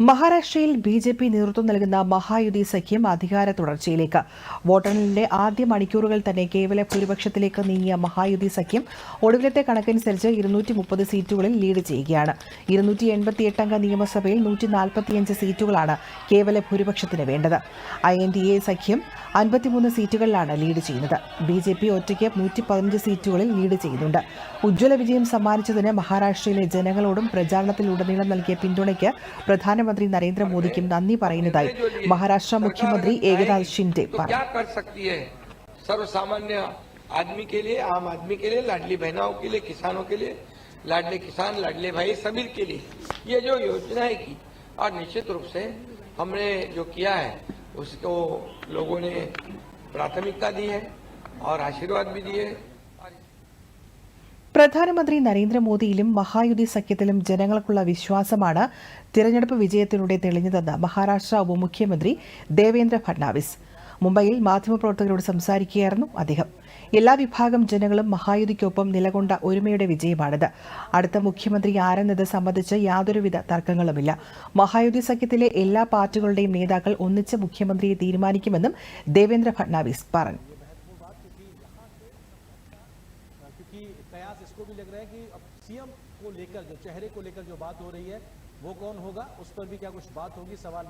മഹാരാഷ്ട്രയിൽ B J P നേതൃത്വം നൽകുന്ന മഹായുതി സഖ്യം അധികാര തുടർച്ചയിലേക്ക്. വോട്ടെണ്ണലിന്റെ ആദ്യ മണിക്കൂറുകൾ തന്നെ കേവല ഭൂരിപക്ഷത്തിലേക്ക് നീങ്ങിയ മഹായുതി സഖ്യം ഒടുവിലത്തെ കണക്കനുസരിച്ച് ഇരുന്നൂറ്റി മുപ്പത് സീറ്റുകളിൽ ലീഡ് ചെയ്യുകയാണ്. ഇരുന്നൂറ്റി എൺപത്തിയെട്ട് അംഗ നിയമസഭയിൽ നൂറ്റി നാൽപ്പത്തിയഞ്ച് സീറ്റുകളാണ് കേവല ഭൂരിപക്ഷത്തിന് വേണ്ടത്. ഐ എൻ ഡി എ സഖ്യം അൻപത്തിമൂന്ന് സീറ്റുകളിലാണ് ലീഡ് ചെയ്യുന്നത്. ബി ജെ പി ഒറ്റയ്ക്ക് നൂറ്റി പതിനഞ്ച് സീറ്റുകളിൽ ലീഡ് ചെയ്യുന്നുണ്ട്. ഉജ്ജ്വല വിജയം സമ്മാനിച്ചതിന് മഹാരാഷ്ട്രയിലെ ജനങ്ങളോടും പ്രചാരണത്തിലുടനീളം നൽകിയ പിന്തുണയ്ക്ക് പ്രധാനമന്ത്രി നരേന്ദ്രമോദിക്കും നന്ദി പറയുന്നതായി മഹാരാഷ്ട്ര മുഖ്യമന്ത്രി ഏകനാഥ് ഷിൻഡെ तो പറഞ്ഞു क्या कर सकती है सर्वसामान्य आदमी के लिए आम आदमी के लिए लाडली बहनाओं के लिए किसानों के लिए लाडले किसान लाडले भाई सभी के लिए ये जो योजना है की और निश्चित रूप से हमने जो किया है उसको लोगों ने प्राथमिकता दी है और आशीर्वाद भी दिए പ്രധാനമന്ത്രി നരേന്ദ്രമോദിയിലും മഹായുതി സഖ്യത്തിലും ജനങ്ങൾക്കുള്ള വിശ്വാസമാണ് തിരഞ്ഞെടുപ്പ് വിജയത്തിലൂടെ തെളിഞ്ഞതെന്ന് മഹാരാഷ്ട്ര ഉപമുഖ്യമന്ത്രി ദേവേന്ദ്ര ഫഡ്നാവിസ്. മുംബൈയിൽ മാധ്യമപ്രവർത്തകരോട് സംസാരിക്കുകയായിരുന്നു അദ്ദേഹം. എല്ലാ വിഭാഗം ജനങ്ങളും മഹായുതിക്കൊപ്പം നിലകൊണ്ട ഒരുമയുടെ വിജയമാണിത്. അടുത്ത മുഖ്യമന്ത്രി ആരെന്നത് സംബന്ധിച്ച് യാതൊരുവിധ തർക്കങ്ങളുമില്ല. മഹായുതി സഖ്യത്തിലെ എല്ലാ പാർട്ടികളുടെയും നേതാക്കൾ ഒന്നിച്ച് മുഖ്യമന്ത്രിയെ തീരുമാനിക്കുമെന്നും ദേവേന്ദ്ര ഫഡ്നാവിസ് പറഞ്ഞു. क्योंकि कयास इसको भी लग रहा है कि अब सीएम को लेकर जो, चेहरे को लेकर जो बात हो रही है, वो कौन होगा? उस पर भी क्या कुछ बात होगी? सवाल